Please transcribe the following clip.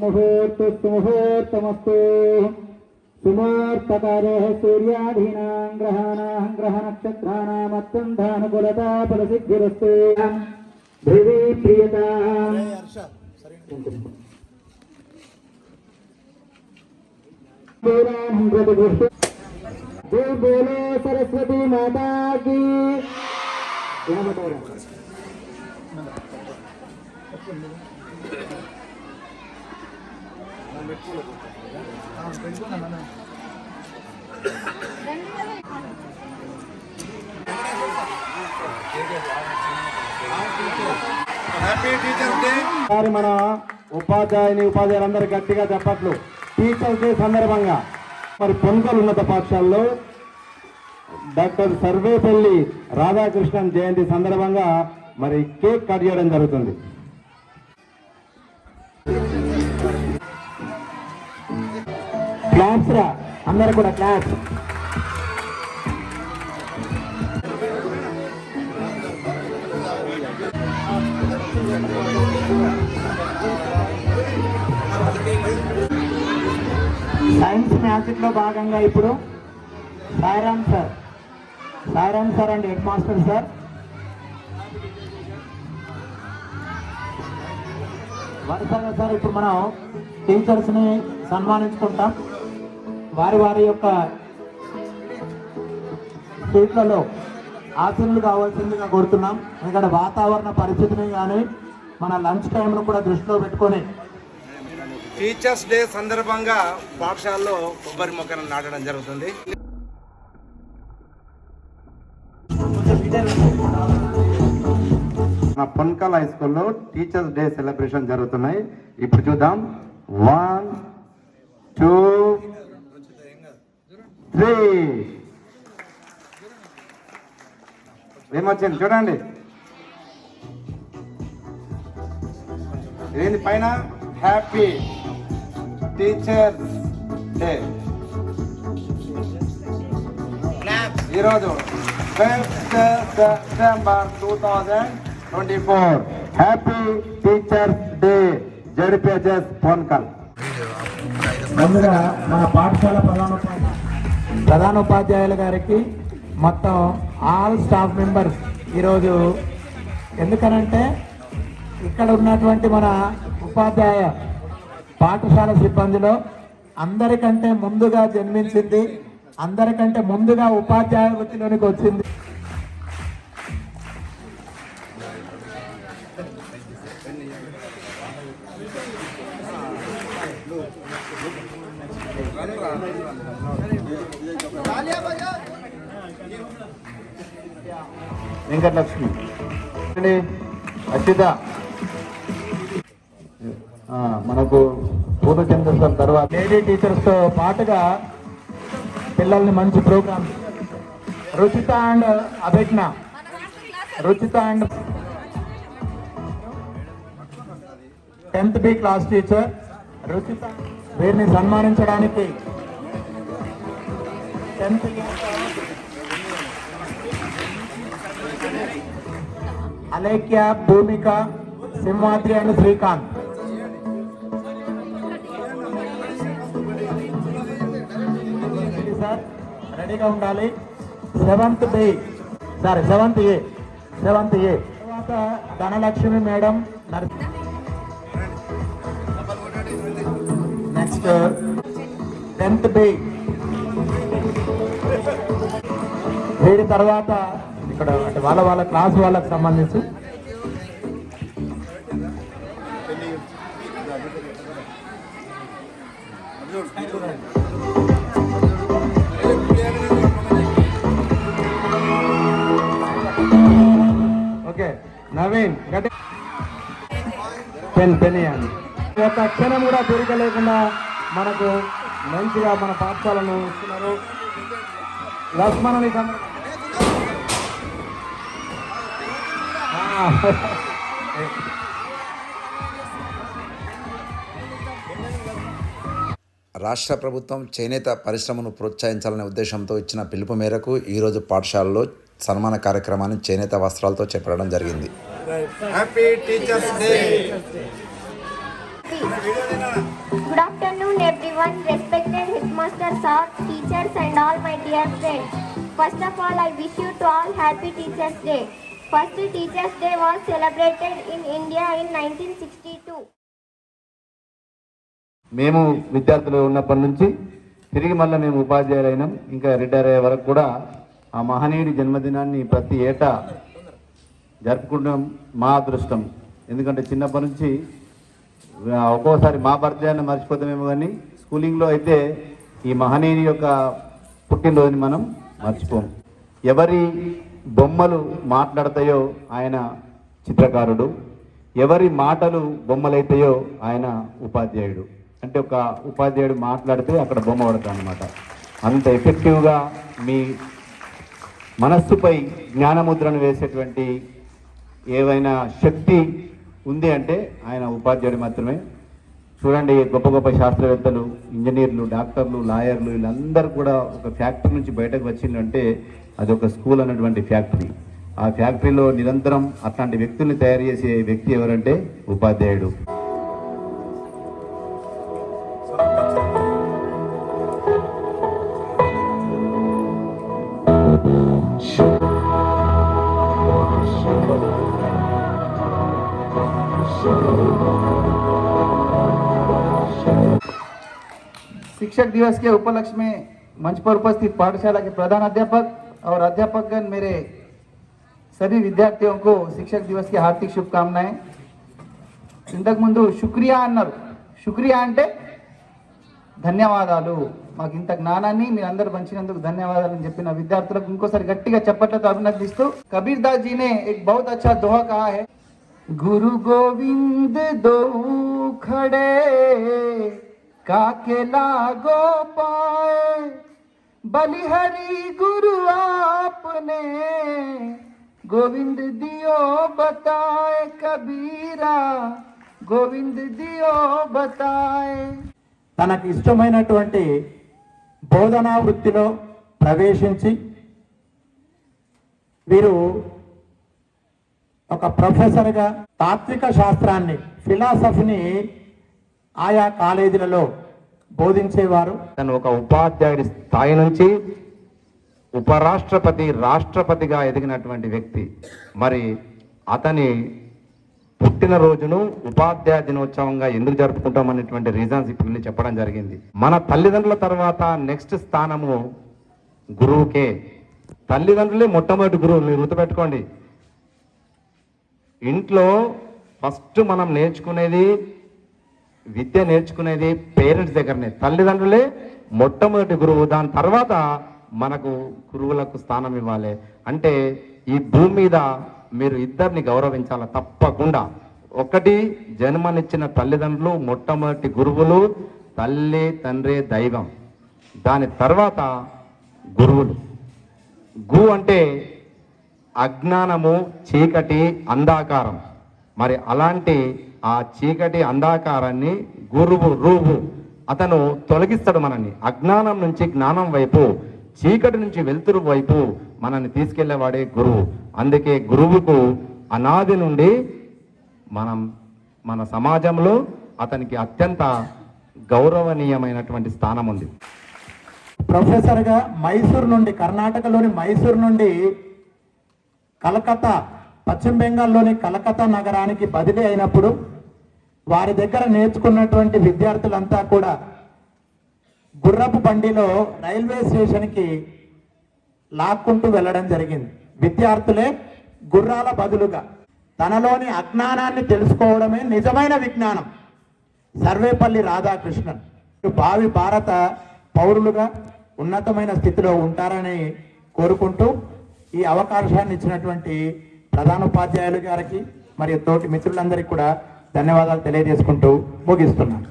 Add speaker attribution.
Speaker 1: मुहूर्तस्तु मुहूर्तमस्तु सुमूर्तकारेः सूर्याधीनां ग्रहाणां ग्रहनक्षत्राणाम् अत्यन्तानुकूलता फलसिद्धिरस्तु ध्रुवी प्रियताम् बोलो सरस्वती माता की।
Speaker 2: ఒకసారి మన ఉపాధ్యాయుని ఉపాధ్యాయులందరూ గట్టిగా చెప్పట్లు. టీచర్స్ డే సందర్భంగా మరి పొంగల్ ఉన్నత పాఠశాలలో డాక్టర్ సర్వేపల్లి రాధాకృష్ణన్ జయంతి సందర్భంగా మరి కేక్ కట్ చేయడం జరుగుతుంది.
Speaker 1: క్లాప్స్ రా. అందరు కూడా క్లాప్స్ సైన్స్ మ్యాజిక్లో భాగంగా ఇప్పుడు Sairam sir. Sairam sir and headmaster sir. వరుసగా సార్ ఇప్పుడు మనం టీచర్స్ని సన్మానించుకుంటాం. వారి వారి యొక్క సీట్లలో ఆసనులు కావాల్సిందిగా కోరుతున్నాం. ఎందుకంటే వాతావరణ పరిస్థితిని కానీ మన లంచ్ టైంను కూడా దృష్టిలో పెట్టుకొని
Speaker 3: టీచర్స్ డే సందర్భంగా పాఠశాలలో కొబ్బరి మొక్కను నాటడం జరుగుతుంది.
Speaker 2: మా పొన్కల్ హై స్కూల్లో టీచర్స్ డే సెలబ్రేషన్ జరుగుతున్నాయి. ఇప్పుడు చూద్దాం. వన్ టూ త్రీ ఏమొచ్చింది? చూడండి. ఏంది పైన? హ్యాపీ టీచర్స్ డే ఈరోజు fifth September two thousand twenty four. Happy teachers day ZPHS phone call.
Speaker 1: ముందుగా మన పాఠశాల ప్రధానోపాధ్యాయ ప్రధానోపాధ్యాయుల గారికి మొత్తం ఆల్ స్టాఫ్ మెంబర్స్ ఈరోజు ఎందుకనంటే ఇక్కడ ఉన్నటువంటి మన ఉపాధ్యాయ పాఠశాల సిబ్బందిలో అందరికంటే ముందుగా జన్మించింది అందరికంటే ముందుగా ఉపాధ్యాయ వృత్తిలోనికి వచ్చింది.
Speaker 2: వెంకటలక్ష్మి. అండి, అక్షిత ఆ, మనకు పూర్వచంద్రస్వామి తర్వాత
Speaker 1: లేడీ టీచర్స్తో పాటుగా పిల్లల్ని మంచి program. Ruchitha and Abhigna. Ruchitha and tenth B class teacher. Ruchitha వీరిని సన్మానించడానికి tenth Alekhya Bhoomika Simhadri and Srikanth. Sir రెడీగా ఉండాలి. Seventh B sorry seventh A seventh A తర్వాత Dhanalakshmi madam next tenth B వీడి తర్వాత ఇక్కడ అంటే వాళ్ళ వాళ్ళ క్లాస్ వాళ్ళకి సంబంధించి.
Speaker 2: ఓకే నవీన్ గట్టి. పెన్ పెన్ యొక్క
Speaker 1: ఒక క్షణం కూడా దొరికలేకుండా మనకు మంచిగా మన పాఠశాలను ఇస్తున్నారు ఆ,
Speaker 3: రాష్ట్ర ప్రభుత్వం చేనేత పరిశ్రమను ప్రోత్సహించాలనే ఉద్దేశంతో ఇచ్చిన పిలుపు మేరకు ఈరోజు పాఠశాలలో సన్మాన కార్యక్రమాన్ని చేనేత వస్త్రాలతో చేపట్టడం జరిగింది.
Speaker 4: Happy teachers day
Speaker 5: good afternoon everyone respected headmaster sir teachers and all my dear friends first of all I wish you to all happy teachers day first teachers day was celebrated in India in nineteen sixty two
Speaker 2: మేము విద్యార్థులు ఉన్నప్పటి నుంచి తిరిగి మళ్ళీ మేము ఉపాధ్యాయులైనాం. ఇంకా retire అయ్యే వరకు కూడా ఆ మహనీయుడి జన్మదినాన్ని ప్రతి ఏటా జరుపుకుంటాం మా అదృష్టం. ఎందుకంటే చిన్నప్పటి నుంచి ఒక్కోసారి మా బర్త్డే మర్చిపోతామేమో కానీ స్కూలింగ్లో అయితే ఈ మహనీయుని యొక్క పుట్టినరోజుని మనం మర్చిపోం. ఎవరి బొమ్మలు మాట్లాడతాయో ఆయన చిత్రకారుడు ఎవరి మాటలు బొమ్మలైతాయో ఆయన ఉపాధ్యాయుడు. అంటే ఒక ఉపాధ్యాయుడు మాట్లాడితే అక్కడ బొమ్మ పడతాడు అనమాట అంత ఎఫెక్టివ్గా మీ మనస్సుపై జ్ఞానముద్రను వేసేటువంటి ఏవైనా శక్తి ఉంది అంటే ఆయన ఉపాధ్యాయుడు మాత్రమే. చూడండి గొప్ప గొప్ప శాస్త్రవేత్తలు ఇంజనీర్లు డాక్టర్లు లాయర్లు వీళ్ళందరూ కూడా ఒక ఫ్యాక్టరీ నుంచి బయటకు వచ్చిందంటే అది ఒక స్కూల్ అన్నటువంటి ఫ్యాక్టరీ. ఆ ఫ్యాక్టరీలో నిరంతరం అట్లాంటి వ్యక్తుల్ని తయారు చేసే వ్యక్తి ఎవరంటే ఉపాధ్యాయుడు.
Speaker 6: शिक्षक दिवस के उपलक्ष्य में मंच पर उपस्थित पाठशाला के प्रधान अध्यापक और अध्यापकगण मेरे सभी विद्यार्थियों को शिक्षक दिवस की हार्दिक शुभकामनाएं ఇంతకు ముందు శుక్రియా అన్నారు శుక్రియా అంటే ధన్యవాదాలు మాకు ఇంత జ్ఞానాన్ని మీరందరూ పంచినందుకు ధన్యవాదాలు అని చెప్పిన విద్యార్థులకు ఇంకోసారి గట్టిగా చప్పట్లతో అభినందిస్తూ కబీర్ దాస్ जी ने एक बहुत अच्छा दोहा कहा है गुरु गोविंद दो खड़े काके लागो पाए बलिहरि गुरु आपने गोविंद दियो बताए कबीरा गोविंद दियो बताए
Speaker 1: తనకు ఇష్టమైనటువంటి బోధనా వృత్తిలో ప్రవేశించి వీరు ఒక ప్రొఫెసర్గా తాత్విక శాస్త్రాన్ని ఫిలాసఫీని ఆయా కాలేజీలలో బోధించేవారు.
Speaker 2: తను ఒక ఉపాధ్యాయుడి స్థాయి నుంచి ఉపరాష్ట్రపతి రాష్ట్రపతిగా ఎదిగినటువంటి వ్యక్తి. మరి అతని పుట్టినరోజును ఉపాధ్యాయ దినోత్సవంగా ఎందుకు జరుపుకుంటాం అనేటువంటి రీజన్స్ ఇప్పుడు చెప్పడం జరిగింది. మన తల్లిదండ్రుల తర్వాత నెక్స్ట్ స్థానము గురువుకే. తల్లిదండ్రులే మొట్టమొదటి గురువు మీరు గుర్తుపెట్టుకోండి. ఇంట్లో ఫస్ట్ మనం నేర్చుకునేది విద్య నేర్చుకునేది పేరెంట్స్ దగ్గరనే. తల్లిదండ్రులే మొట్టమొదటి గురువు. దాని తర్వాత మనకు గురువులకు స్థానం ఇవ్వాలి. అంటే ఈ భూమి మీద మీరు ఇద్దరిని గౌరవించాలి? తప్పకుండా. ఒకటి జన్మనిచ్చిన తల్లిదండ్రులు మొట్టమొదటి గురువులు తల్లి తండ్రి దైవం. దాని తర్వాత గురువులు. గు అంటే అజ్ఞానము చీకటి అంధాకారం. మరి అలాంటి ఆ చీకటి అంధాకారాన్ని గురువు రూపు అతను తొలగిస్తాడు మనల్ని. అజ్ఞానం నుంచి జ్ఞానం వైపు చీకటి నుంచి వెలుతురు వైపు మనల్ని తీసుకెళ్ళేవాడే గురువు. అందుకే గురువుకు అనాది నుండి మనం మన సమాజంలో అతనికి అత్యంత గౌరవనీయమైనటువంటి స్థానం ఉంది.
Speaker 1: ప్రొఫెసర్గా మైసూర్ నుండి కర్ణాటకలోని మైసూర్ నుండి కలకత్తా పశ్చిమ బెంగాల్లోని కలకత్తా నగరానికి బదిలీ అయినప్పుడు వారి దగ్గర నేర్చుకున్నటువంటి విద్యార్థులంతా కూడా గుర్రపు బండిలో రైల్వే స్టేషన్కి లాక్కుంటూ వెళ్ళడం జరిగింది. విద్యార్థులే గుర్రాల బదులుగా తనలోని అజ్ఞానాన్ని తెలుసుకోవడమే నిజమైన విజ్ఞానం. సర్వేపల్లి రాధాకృష్ణన్. భావి భారత పౌరులుగా ఉన్నతమైన స్థితిలో ఉంటారని కోరుకుంటూ ఈ అవకాశాన్ని ఇచ్చినటువంటి ప్రధానోపాధ్యాయులు గారికి మరియు తోటి మిత్రులందరికీ కూడా ధన్యవాదాలు తెలియజేసుకుంటూ ముగిస్తున్నాను.